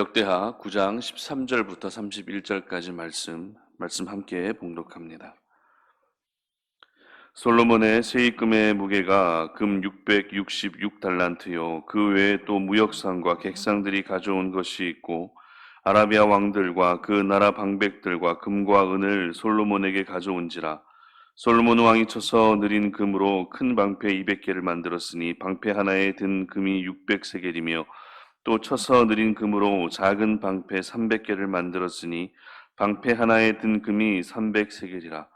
역대하 9장 13절부터 31절까지 말씀, 말씀 함께 봉독합니다. 솔로몬의 세입금의 무게가 금 666달란트요. 그 외에 또 무역상과 객상들이 가져온 것이 있고 아라비아 왕들과 그 나라 방백들과 금과 은을 솔로몬에게 가져온지라. 솔로몬 왕이 쳐서 느린 금으로 큰 방패 200개를 만들었으니 방패 하나에 든 금이 600세겔이며 또 쳐서 느린 금으로 작은 방패 300개를 만들었으니 방패 하나에 든 금이 300세겔이라.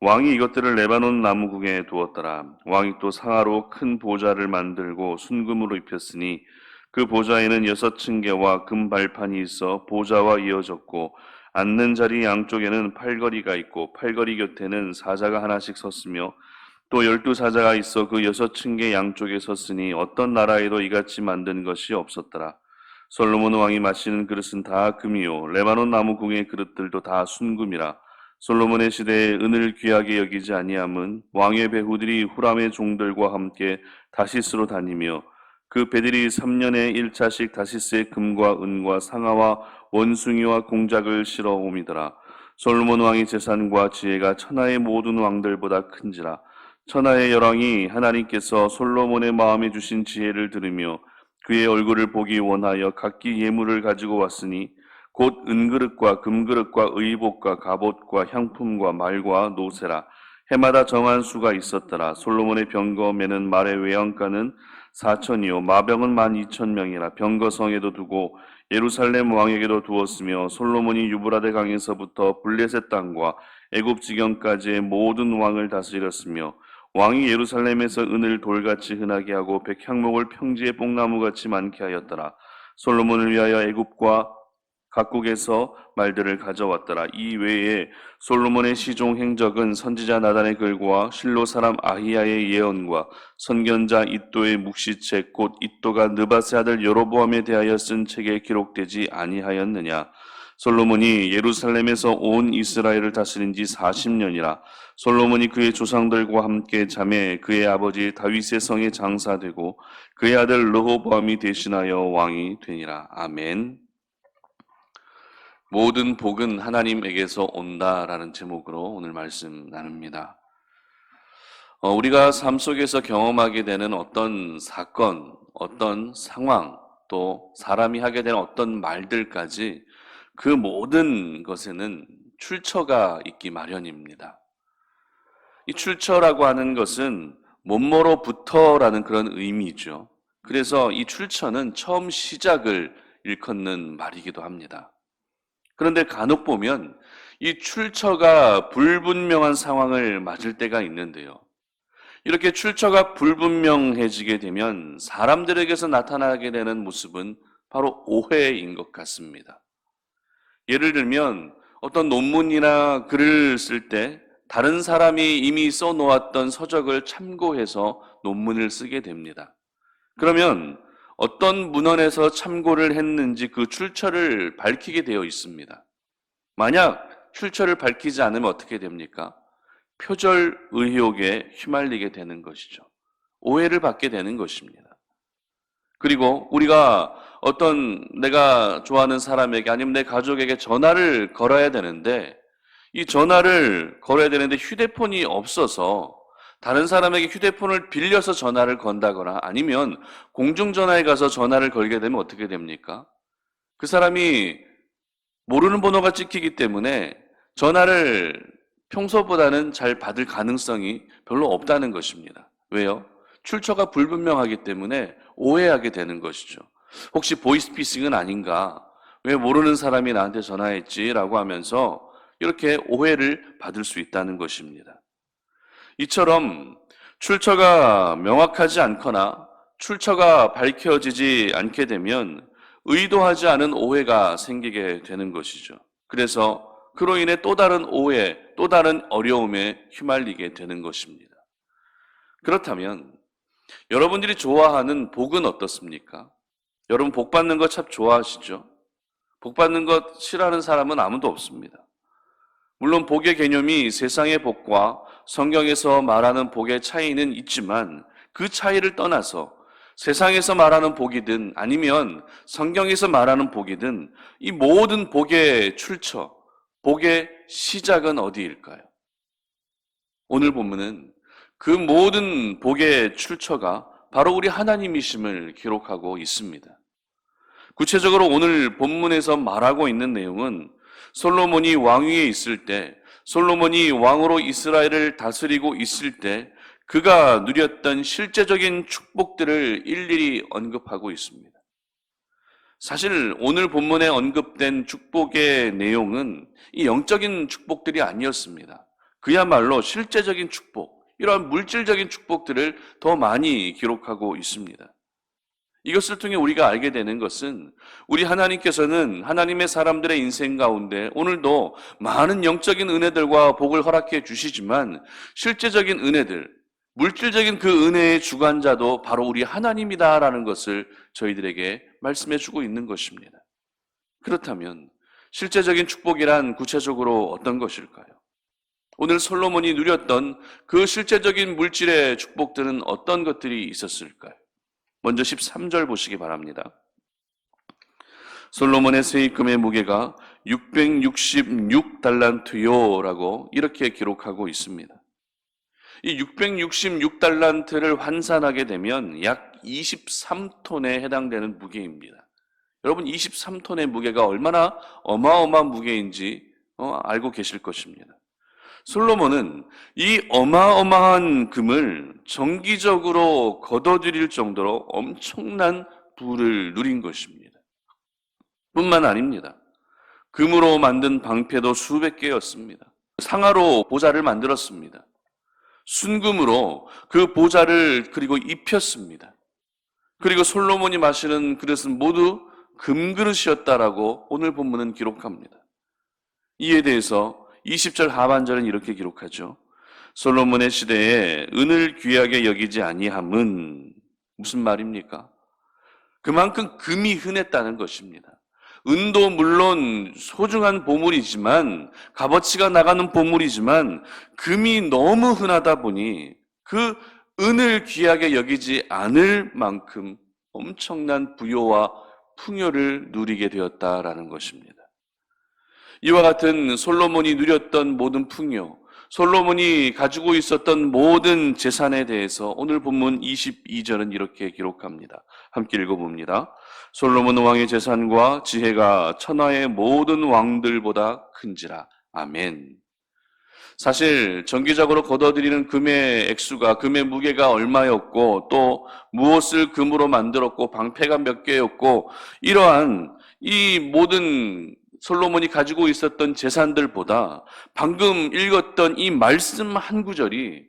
왕이 이것들을 레바논 나무궁에 두었더라. 왕이 또 상하로 큰 보좌를 만들고 순금으로 입혔으니 그 보좌에는 여섯 층계와 금 발판이 있어 보좌와 이어졌고 앉는 자리 양쪽에는 팔걸이가 있고 팔걸이 곁에는 사자가 하나씩 섰으며 또 열두 사자가 있어 그 여섯 층계 양쪽에 섰으니 어떤 나라에도 이같이 만든 것이 없었더라. 솔로몬 왕이 마시는 그릇은 다 금이요 레바논 나무궁의 그릇들도 다 순금이라. 솔로몬의 시대에 은을 귀하게 여기지 아니함은 왕의 배후들이 후람의 종들과 함께 다시스로 다니며 그 배들이 3년에 1차씩 다시스의 금과 은과 상아와 원숭이와 공작을 실어 옴이더라. 솔로몬 왕의 재산과 지혜가 천하의 모든 왕들보다 큰지라. 천하의 열왕이 하나님께서 솔로몬의 마음에 주신 지혜를 들으며 그의 얼굴을 보기 원하여 각기 예물을 가지고 왔으니 곧 은그릇과 금그릇과 의복과 갑옷과 향품과 말과 노새라. 해마다 정한 수가 있었더라. 솔로몬의 병거매는 말의 외양가는 사천이요. 마병은 만 이천 명이라. 병거성에도 두고 예루살렘 왕에게도 두었으며 솔로몬이 유브라데 강에서부터 블레셋 땅과 애굽 지경까지의 모든 왕을 다스렸으며 왕이 예루살렘에서 은을 돌같이 흔하게 하고 백향목을 평지에 뽕나무같이 많게 하였더라 솔로몬을 위하여 애굽과 각국에서 말들을 가져왔더라. 이 외에 솔로몬의 시종 행적은 선지자 나단의 글과 실로 사람 아히야의 예언과 선견자 이또의 묵시책 곧 이또가 느바세 아들 여로보암에 대하여 쓴 책에 기록되지 아니하였느냐. 솔로몬이 예루살렘에서 온 이스라엘을 다스린 지 40년이라 솔로몬이 그의 조상들과 함께 잠에 그의 아버지 다윗의 성에 장사되고 그의 아들 르호보암이 대신하여 왕이 되니라. 아멘. 모든 복은 하나님에게서 온다라는 제목으로 오늘 말씀 나눕니다. 어, 우리가 삶 속에서 경험하게 되는 어떤 사건, 어떤 상황, 또 사람이 하게 되는 어떤 말들까지 그 모든 것에는 출처가 있기 마련입니다. 이 출처라고 하는 것은 몸모로부터라는 그런 의미죠. 그래서 이 출처는 처음 시작을 일컫는 말이기도 합니다. 그런데 간혹 보면 이 출처가 불분명한 상황을 맞을 때가 있는데요. 이렇게 출처가 불분명해지게 되면 사람들에게서 나타나게 되는 모습은 바로 오해인 것 같습니다. 예를 들면 어떤 논문이나 글을 쓸 때 다른 사람이 이미 써 놓았던 서적을 참고해서 논문을 쓰게 됩니다. 그러면 어떤 문헌에서 참고를 했는지 그 출처를 밝히게 되어 있습니다. 만약 출처를 밝히지 않으면 어떻게 됩니까? 표절 의혹에 휘말리게 되는 것이죠. 오해를 받게 되는 것입니다. 그리고 우리가 어떤 내가 좋아하는 사람에게 아니면 내 가족에게 전화를 걸어야 되는데 이 전화를 걸어야 되는데 휴대폰이 없어서 다른 사람에게 휴대폰을 빌려서 전화를 건다거나 아니면 공중전화에 가서 전화를 걸게 되면 어떻게 됩니까? 그 사람이 모르는 번호가 찍히기 때문에 전화를 평소보다는 잘 받을 가능성이 별로 없다는 것입니다. 왜요? 출처가 불분명하기 때문에 오해하게 되는 것이죠. 혹시 보이스피싱은 아닌가? 왜 모르는 사람이 나한테 전화했지? 라고 하면서 이렇게 오해를 받을 수 있다는 것입니다. 이처럼 출처가 명확하지 않거나 출처가 밝혀지지 않게 되면 의도하지 않은 오해가 생기게 되는 것이죠. 그래서 그로 인해 또 다른 오해, 또 다른 어려움에 휘말리게 되는 것입니다. 그렇다면 여러분들이 좋아하는 복은 어떻습니까? 여러분 복 받는 거 참 좋아하시죠? 복 받는 것 싫어하는 사람은 아무도 없습니다. 물론 복의 개념이 세상의 복과 성경에서 말하는 복의 차이는 있지만 그 차이를 떠나서 세상에서 말하는 복이든 아니면 성경에서 말하는 복이든 이 모든 복의 출처, 복의 시작은 어디일까요? 오늘 본문은 그 모든 복의 출처가 바로 우리 하나님이심을 기록하고 있습니다. 구체적으로 오늘 본문에서 말하고 있는 내용은 솔로몬이 왕위에 있을 때, 솔로몬이 왕으로 이스라엘을 다스리고 있을 때 그가 누렸던 실제적인 축복들을 일일이 언급하고 있습니다. 사실 오늘 본문에 언급된 축복의 내용은 이 영적인 축복들이 아니었습니다. 그야말로 실제적인 축복, 이러한 물질적인 축복들을 더 많이 기록하고 있습니다. 이것을 통해 우리가 알게 되는 것은 우리 하나님께서는 하나님의 사람들의 인생 가운데 오늘도 많은 영적인 은혜들과 복을 허락해 주시지만 실제적인 은혜들, 물질적인 그 은혜의 주관자도 바로 우리 하나님이다라는 것을 저희들에게 말씀해 주고 있는 것입니다. 그렇다면 실제적인 축복이란 구체적으로 어떤 것일까요? 오늘 솔로몬이 누렸던 그 실제적인 물질의 축복들은 어떤 것들이 있었을까요? 먼저 13절 보시기 바랍니다. 솔로몬의 세입금의 무게가 666달란트요라고 이렇게 기록하고 있습니다. 이 666달란트를 환산하게 되면 약 23톤에 해당되는 무게입니다. 여러분 23톤의 무게가 얼마나 어마어마한 무게인지 어, 알고 계실 것입니다. 솔로몬은 이 어마어마한 금을 정기적으로 걷어들일 정도로 엄청난 부를 누린 것입니다. 뿐만 아닙니다. 금으로 만든 방패도 수백 개였습니다. 상하로 보좌를 만들었습니다. 순금으로 그 보좌를 그리고 입혔습니다. 그리고 솔로몬이 마시는 그릇은 모두 금그릇이었다라고 오늘 본문은 기록합니다. 이에 대해서 20절 하반절은 이렇게 기록하죠. 솔로몬의 시대에 은을 귀하게 여기지 아니함은 무슨 말입니까? 그만큼 금이 흔했다는 것입니다. 은도 물론 소중한 보물이지만 값어치가 나가는 보물이지만 금이 너무 흔하다 보니 그 은을 귀하게 여기지 않을 만큼 엄청난 부요와 풍요를 누리게 되었다라는 것입니다. 이와 같은 솔로몬이 누렸던 모든 풍요, 솔로몬이 가지고 있었던 모든 재산에 대해서 오늘 본문 22절은 이렇게 기록합니다. 함께 읽어봅니다. 솔로몬 왕의 재산과 지혜가 천하의 모든 왕들보다 큰지라. 아멘. 사실 정기적으로 걷어들이는 금의 액수가 금의 무게가 얼마였고 또 무엇을 금으로 만들었고 방패가 몇 개였고 이러한 이 모든 솔로몬이 가지고 있었던 재산들보다 방금 읽었던 이 말씀 한 구절이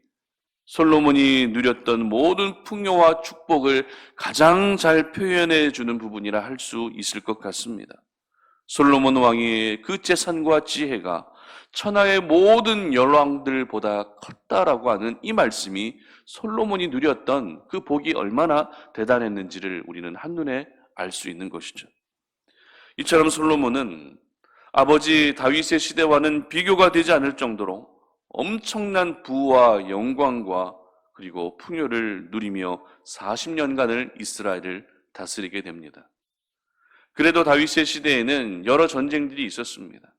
솔로몬이 누렸던 모든 풍요와 축복을 가장 잘 표현해 주는 부분이라 할 수 있을 것 같습니다. 솔로몬 왕의 그 재산과 지혜가 천하의 모든 열왕들보다 컸다라고 하는 이 말씀이 솔로몬이 누렸던 그 복이 얼마나 대단했는지를 우리는 한눈에 알 수 있는 것이죠. 이처럼 솔로몬은 아버지 다윗의 시대와는 비교가 되지 않을 정도로 엄청난 부와 영광과 그리고 풍요를 누리며 40년간을 이스라엘을 다스리게 됩니다. 그래도 다윗의 시대에는 여러 전쟁들이 있었습니다.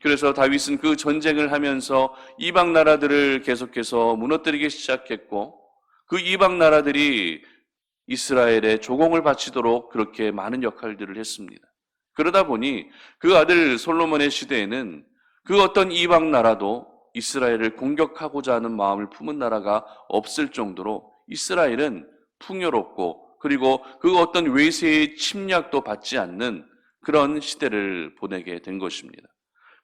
그래서 다윗은 그 전쟁을 하면서 이방 나라들을 계속해서 무너뜨리기 시작했고 그 이방 나라들이 이스라엘에 조공을 바치도록 그렇게 많은 역할들을 했습니다. 그러다 보니 그 아들 솔로몬의 시대에는 그 어떤 이방 나라도 이스라엘을 공격하고자 하는 마음을 품은 나라가 없을 정도로 이스라엘은 풍요롭고 그리고 그 어떤 외세의 침략도 받지 않는 그런 시대를 보내게 된 것입니다.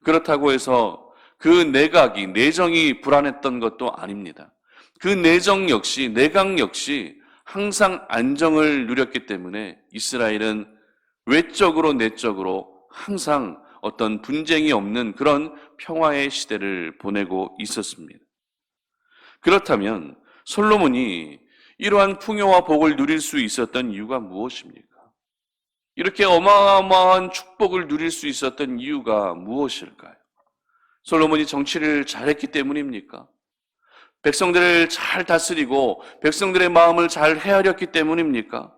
그렇다고 해서 그 내각이, 내정이 불안했던 것도 아닙니다. 그 내정 역시, 내각 역시 항상 안정을 누렸기 때문에 이스라엘은 외적으로 내적으로 항상 어떤 분쟁이 없는 그런 평화의 시대를 보내고 있었습니다. 그렇다면 솔로몬이 이러한 풍요와 복을 누릴 수 있었던 이유가 무엇입니까? 이렇게 어마어마한 축복을 누릴 수 있었던 이유가 무엇일까요? 솔로몬이 정치를 잘했기 때문입니까? 백성들을 잘 다스리고 백성들의 마음을 잘 헤아렸기 때문입니까?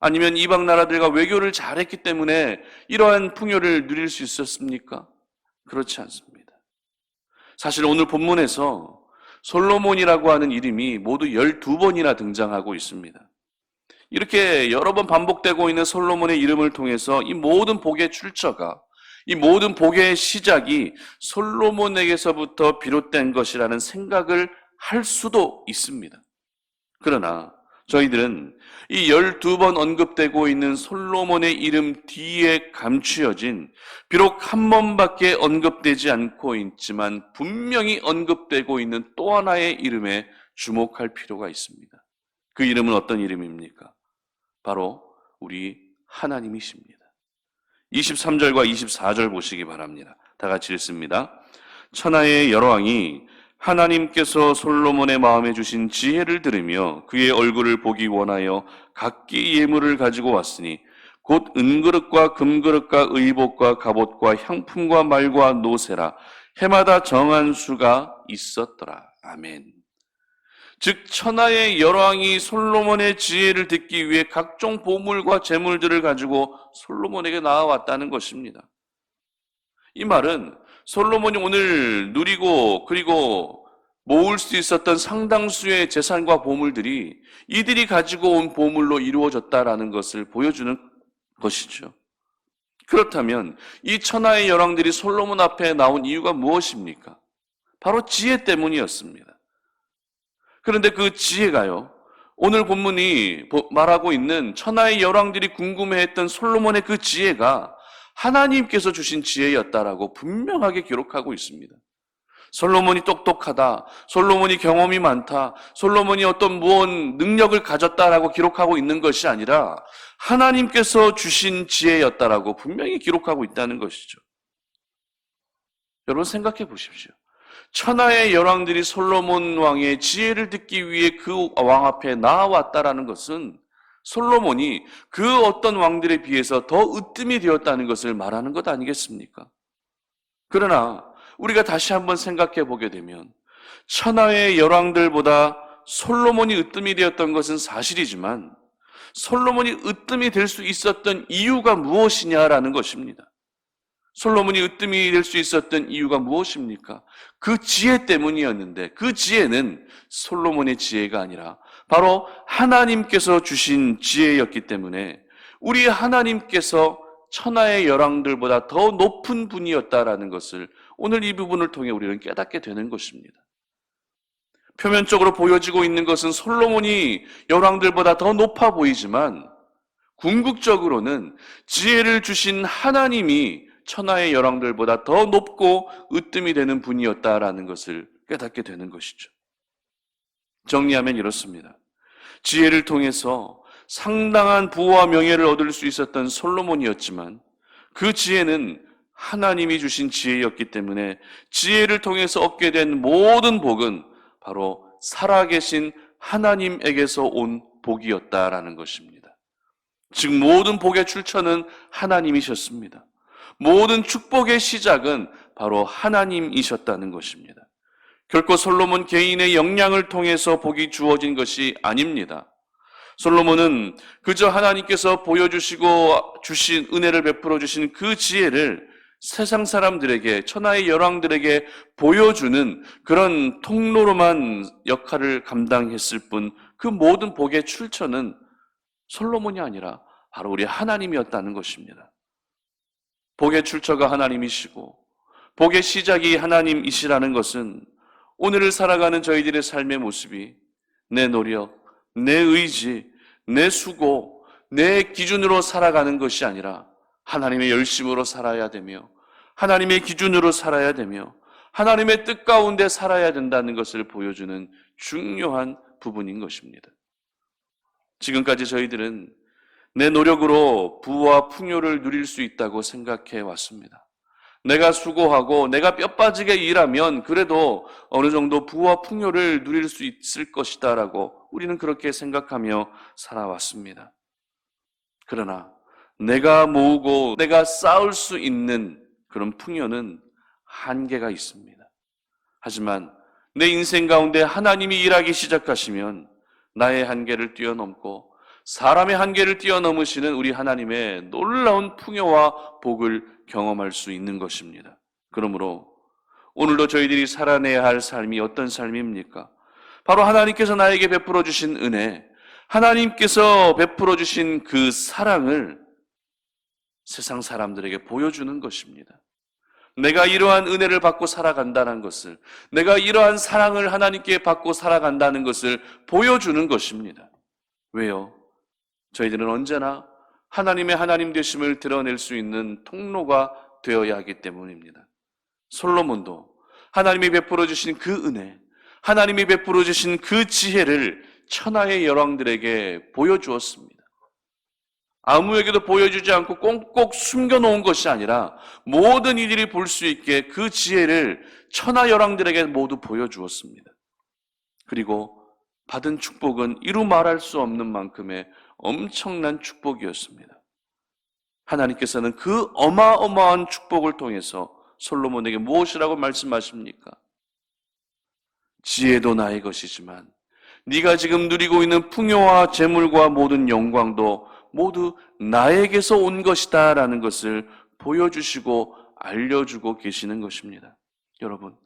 아니면 이방 나라들과 외교를 잘했기 때문에 이러한 풍요를 누릴 수 있었습니까? 그렇지 않습니다. 사실 오늘 본문에서 솔로몬이라고 하는 이름이 모두 12번이나 등장하고 있습니다. 이렇게 여러 번 반복되고 있는 솔로몬의 이름을 통해서 이 모든 복의 출처가 이 모든 복의 시작이 솔로몬에게서부터 비롯된 것이라는 생각을 할 수도 있습니다. 그러나 저희들은 이 12번 언급되고 있는 솔로몬의 이름 뒤에 감추어진 비록 한 번밖에 언급되지 않고 있지만 분명히 언급되고 있는 또 하나의 이름에 주목할 필요가 있습니다. 그 이름은 어떤 이름입니까? 바로 우리 하나님이십니다. 23절과 24절 보시기 바랍니다. 다 같이 읽습니다. 천하의 여러왕이 하나님께서 솔로몬의 마음에 주신 지혜를 들으며 그의 얼굴을 보기 원하여 각기 예물을 가지고 왔으니 곧 은그릇과 금그릇과 의복과 갑옷과 향품과 말과 노새라 해마다 정한 수가 있었더라. 아멘. 즉 천하의 여왕이 솔로몬의 지혜를 듣기 위해 각종 보물과 재물들을 가지고 솔로몬에게 나아왔다는 것입니다. 이 말은 솔로몬이 오늘 누리고 그리고 모을 수 있었던 상당수의 재산과 보물들이 이들이 가지고 온 보물로 이루어졌다라는 것을 보여주는 것이죠. 그렇다면 이 천하의 여왕들이 솔로몬 앞에 나온 이유가 무엇입니까? 바로 지혜 때문이었습니다. 그런데 그 지혜가요. 오늘 본문이 말하고 있는 천하의 열왕들이 궁금해했던 솔로몬의 그 지혜가 하나님께서 주신 지혜였다라고 분명하게 기록하고 있습니다. 솔로몬이 똑똑하다. 솔로몬이 경험이 많다. 솔로몬이 어떤 무언 능력을 가졌다라고 기록하고 있는 것이 아니라 하나님께서 주신 지혜였다라고 분명히 기록하고 있다는 것이죠. 여러분 생각해 보십시오. 천하의 열왕들이 솔로몬 왕의 지혜를 듣기 위해 그 왕 앞에 나아왔다라는 것은 솔로몬이 그 어떤 왕들에 비해서 더 으뜸이 되었다는 것을 말하는 것 아니겠습니까? 그러나 우리가 다시 한번 생각해 보게 되면 천하의 열왕들보다 솔로몬이 으뜸이 되었던 것은 사실이지만 솔로몬이 으뜸이 될 수 있었던 이유가 무엇이냐라는 것입니다. 솔로몬이 으뜸이 될 수 있었던 이유가 무엇입니까? 그 지혜 때문이었는데 그 지혜는 솔로몬의 지혜가 아니라 바로 하나님께서 주신 지혜였기 때문에 우리 하나님께서 천하의 열왕들보다 더 높은 분이었다라는 것을 오늘 이 부분을 통해 우리는 깨닫게 되는 것입니다. 표면적으로 보여지고 있는 것은 솔로몬이 열왕들보다 더 높아 보이지만 궁극적으로는 지혜를 주신 하나님이 천하의 열왕들보다 더 높고 으뜸이 되는 분이었다라는 것을 깨닫게 되는 것이죠. 정리하면 이렇습니다. 지혜를 통해서 상당한 부와 명예를 얻을 수 있었던 솔로몬이었지만 그 지혜는 하나님이 주신 지혜였기 때문에 지혜를 통해서 얻게 된 모든 복은 바로 살아계신 하나님에게서 온 복이었다라는 것입니다. 즉 모든 복의 출처는 하나님이셨습니다. 모든 축복의 시작은 바로 하나님이셨다는 것입니다. 결코 솔로몬 개인의 역량을 통해서 복이 주어진 것이 아닙니다. 솔로몬은 그저 하나님께서 보여주시고 주신 은혜를 베풀어 주신 그 지혜를 세상 사람들에게 천하의 열왕들에게 보여주는 그런 통로로만 역할을 감당했을 뿐 그 모든 복의 출처는 솔로몬이 아니라 바로 우리 하나님이었다는 것입니다. 복의 출처가 하나님이시고 복의 시작이 하나님이시라는 것은 오늘을 살아가는 저희들의 삶의 모습이 내 노력, 내 의지, 내 수고, 내 기준으로 살아가는 것이 아니라 하나님의 열심으로 살아야 되며 하나님의 기준으로 살아야 되며 하나님의 뜻 가운데 살아야 된다는 것을 보여주는 중요한 부분인 것입니다. 지금까지 저희들은 내 노력으로 부와 풍요를 누릴 수 있다고 생각해 왔습니다. 내가 수고하고 내가 뼈 빠지게 일하면 그래도 어느 정도 부와 풍요를 누릴 수 있을 것이다라고 우리는 그렇게 생각하며 살아왔습니다. 그러나 내가 모으고 내가 쌓을 수 있는 그런 풍요는 한계가 있습니다. 하지만 내 인생 가운데 하나님이 일하기 시작하시면 나의 한계를 뛰어넘고 사람의 한계를 뛰어넘으시는 우리 하나님의 놀라운 풍요와 복을 경험할 수 있는 것입니다. 그러므로 오늘도 저희들이 살아내야 할 삶이 어떤 삶입니까? 바로 하나님께서 나에게 베풀어 주신 은혜, 하나님께서 베풀어 주신 그 사랑을 세상 사람들에게 보여주는 것입니다. 내가 이러한 은혜를 받고 살아간다는 것을, 내가 이러한 사랑을 하나님께 받고 살아간다는 것을 보여주는 것입니다. 왜요? 저희들은 언제나 하나님의 하나님 되심을 드러낼 수 있는 통로가 되어야 하기 때문입니다. 솔로몬도 하나님이 베풀어 주신 그 은혜, 하나님이 베풀어 주신 그 지혜를 천하의 여왕들에게 보여주었습니다. 아무에게도 보여주지 않고 꽁꽁 숨겨놓은 것이 아니라 모든 이들이 볼 수 있게 그 지혜를 천하 여왕들에게 모두 보여주었습니다. 그리고 받은 축복은 이루 말할 수 없는 만큼의 엄청난 축복이었습니다. 하나님께서는 그 어마어마한 축복을 통해서 솔로몬에게 무엇이라고 말씀하십니까? 지혜도 나의 것이지만 네가 지금 누리고 있는 풍요와 재물과 모든 영광도 모두 나에게서 온 것이다라는 것을 보여주시고 알려주고 계시는 것입니다. 여러분,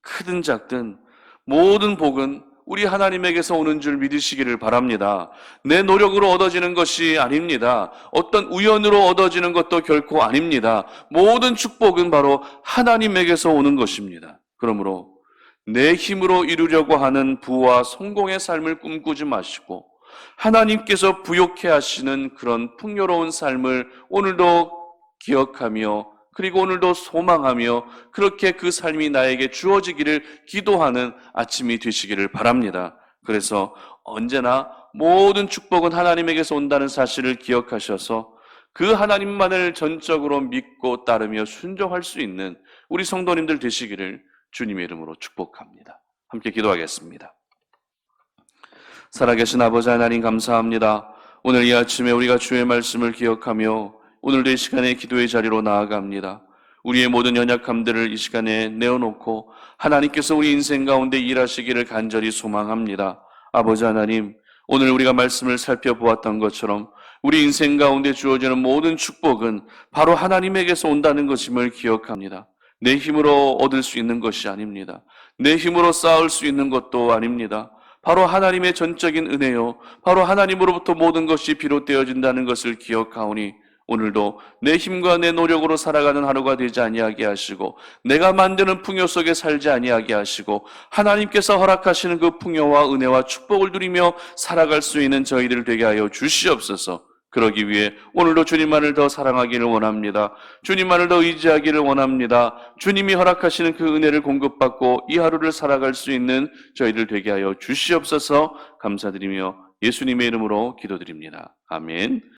크든 작든 모든 복은 우리 하나님에게서 오는 줄 믿으시기를 바랍니다. 내 노력으로 얻어지는 것이 아닙니다. 어떤 우연으로 얻어지는 것도 결코 아닙니다. 모든 축복은 바로 하나님에게서 오는 것입니다. 그러므로 내 힘으로 이루려고 하는 부와 성공의 삶을 꿈꾸지 마시고 하나님께서 부욕해 하시는 그런 풍요로운 삶을 오늘도 기억하며 그리고 오늘도 소망하며 그렇게 그 삶이 나에게 주어지기를 기도하는 아침이 되시기를 바랍니다. 그래서 언제나 모든 축복은 하나님에게서 온다는 사실을 기억하셔서 그 하나님만을 전적으로 믿고 따르며 순종할 수 있는 우리 성도님들 되시기를 주님의 이름으로 축복합니다. 함께 기도하겠습니다. 살아계신 아버지 하나님 감사합니다. 오늘 이 아침에 우리가 주의 말씀을 기억하며 오늘도 이 시간에 기도의 자리로 나아갑니다. 우리의 모든 연약함들을 이 시간에 내어놓고 하나님께서 우리 인생 가운데 일하시기를 간절히 소망합니다. 아버지 하나님, 오늘 우리가 말씀을 살펴보았던 것처럼 우리 인생 가운데 주어지는 모든 축복은 바로 하나님에게서 온다는 것임을 기억합니다. 내 힘으로 얻을 수 있는 것이 아닙니다. 내 힘으로 쌓을 수 있는 것도 아닙니다. 바로 하나님의 전적인 은혜요. 바로 하나님으로부터 모든 것이 비롯되어진다는 것을 기억하오니 오늘도 내 힘과 내 노력으로 살아가는 하루가 되지 아니하게 하시고 내가 만드는 풍요 속에 살지 아니하게 하시고 하나님께서 허락하시는 그 풍요와 은혜와 축복을 누리며 살아갈 수 있는 저희들 되게 하여 주시옵소서. 그러기 위해 오늘도 주님만을 더 사랑하기를 원합니다. 주님만을 더 의지하기를 원합니다. 주님이 허락하시는 그 은혜를 공급받고 이 하루를 살아갈 수 있는 저희들 되게 하여 주시옵소서 감사드리며 예수님의 이름으로 기도드립니다. 아멘.